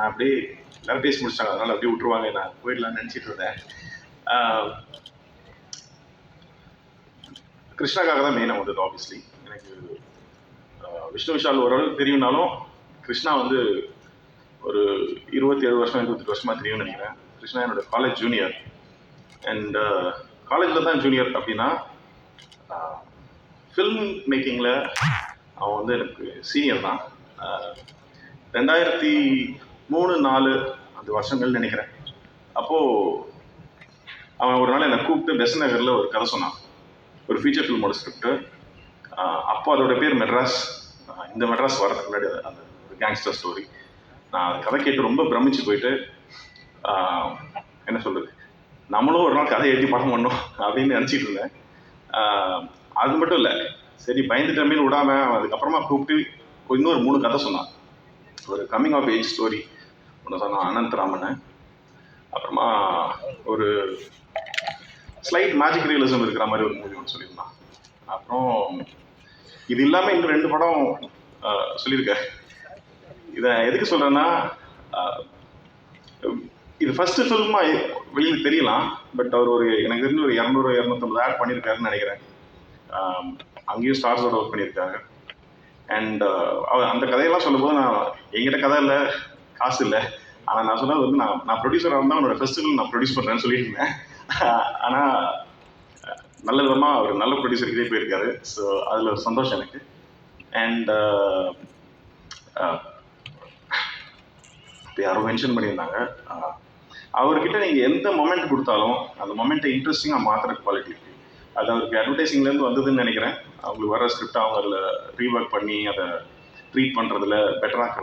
நான் அப்படியே எல்லாரும் பேசி முடிச்சிட்டாங்க. அதனால அப்படியே விட்டுருவாங்க. நான் போயிடலாம்னு நினச்சிட்டு இருந்தேன். கிருஷ்ணாக்காக தான் மெயினாக வந்தது ஆப்வியஸ்லி எனக்கு விஷ்ணு விஷால் ஓரளவுக்கு தெரியும்னாலும் கிருஷ்ணா வந்து ஒரு இருபத்தி ஏழு வருஷம் இருபத்தெட்டு வருஷமா தெரியும்னு நினைக்கிறேன். கிருஷ்ணா என்னோட காலேஜ் ஜூனியர் அண்ட் காலேஜில் தான் ஜூனியர் அப்படின்னா ஃபில்ம் மேக்கிங்கில் அவன் வந்து எனக்கு சீனியர் தான். ரெண்டாயிரத்தி மூணு நாலு அந்த வருஷங்கள் நினைக்கிறேன். அப்போது அவன் ஒரு நாள் என்னை கூப்பிட்டு பெசன் நகரில் ஒரு கதை சொன்னான். ஒரு ஃபீச்சர் ஃபில்மோட ஸ்கிரிப்ட் அப்போ அதோட பேர் மெட்ராஸ். இந்த மெட்ராஸ் வரதுக்கு முன்னாடி அந்த ஒரு கேங்ஸ்டர் ஸ்டோரி நான் அந்த கதை கேட்டு ரொம்ப பிரமிச்சு போயிட்டு என்ன சொல்கிறது நம்மளும் ஒரு நாள் கதை எழுதி படம் பண்ணோம் அப்படின்னு நினச்சிட்டு இருந்தேன். அது மட்டும் இல்லை. சரி பயந்துட்டமேனு விடாம அதுக்கப்புறமா கூப்பிட்டு இன்னொரு மூணு கதை சொன்னான். ஒரு கம்மிங் ஆஃப் ஏஜ் ஸ்டோரி சொன்ன அனந்த் ராமன் அப்புறமா ஒரு ஸ்லைட் மேஜிக் ரியலிசம் இருக்கிற மாதிரி ஒரு மூவி ஒன்று சொல்லியிருந்தான். அப்புறம் இது இல்லாமல் இன்னும் ரெண்டு படம் ஆஹ் சொல்லியிருக்காரு இதை எதுக்கு சொல்கிறேன்னா இது ஃபஸ்ட்டு ஃபில்மாக வெளியில் தெரியலாம் பட் அவர் ஒரு எனக்கு தெரிஞ்சு ஒரு இரநூறு இரநூத்தம்பது ஆட் பண்ணியிருக்காருன்னு நினைக்கிறேன். அங்கேயும் ஸ்டார்ஸோட ஒர்க் பண்ணியிருக்காங்க அண்ட் அவர் அந்த கதையெல்லாம் சொல்லும்போது நான் எங்கிட்ட கதை இல்லை காசு இல்லை. ஆனால் நான் சொன்னது வந்து நான் நான் ப்ரொடியூசராக இருந்தால் அவனோட ஃபெஸ்டிவல் நான் ப்ரொடியூஸ் பண்ணுறேன்னு சொல்லியிருந்தேன். ஆனால் நல்ல விதமாக அவர் நல்ல ப்ரொடியூசர்கிட்டே போயிருக்காரு. ஸோ அதில் ஒரு சந்தோஷம் எனக்கு. அண்ட் uh, uh, இப்போ யாரோ மென்ஷன் பண்ணியிருந்தாங்க. Uh, அவர்கிட்ட நீங்கள் எந்த மொமெண்ட் கொடுத்தாலும் அந்த மொமெண்ட்டை இன்ட்ரெஸ்டிங்காக மாற்றுற குவாலிட்டி இருக்குது அது அவருக்கு அட்வர்டைசிங்லேருந்து வந்ததுன்னு நினைக்கிறேன். அவங்களுக்கு வர ஸ்கிரிப்ட் அவங்க அதில் ரீஒர்க் பண்ணி அதை ட்ரீட் பண்ணுறதுல பெட்டராக்கிறது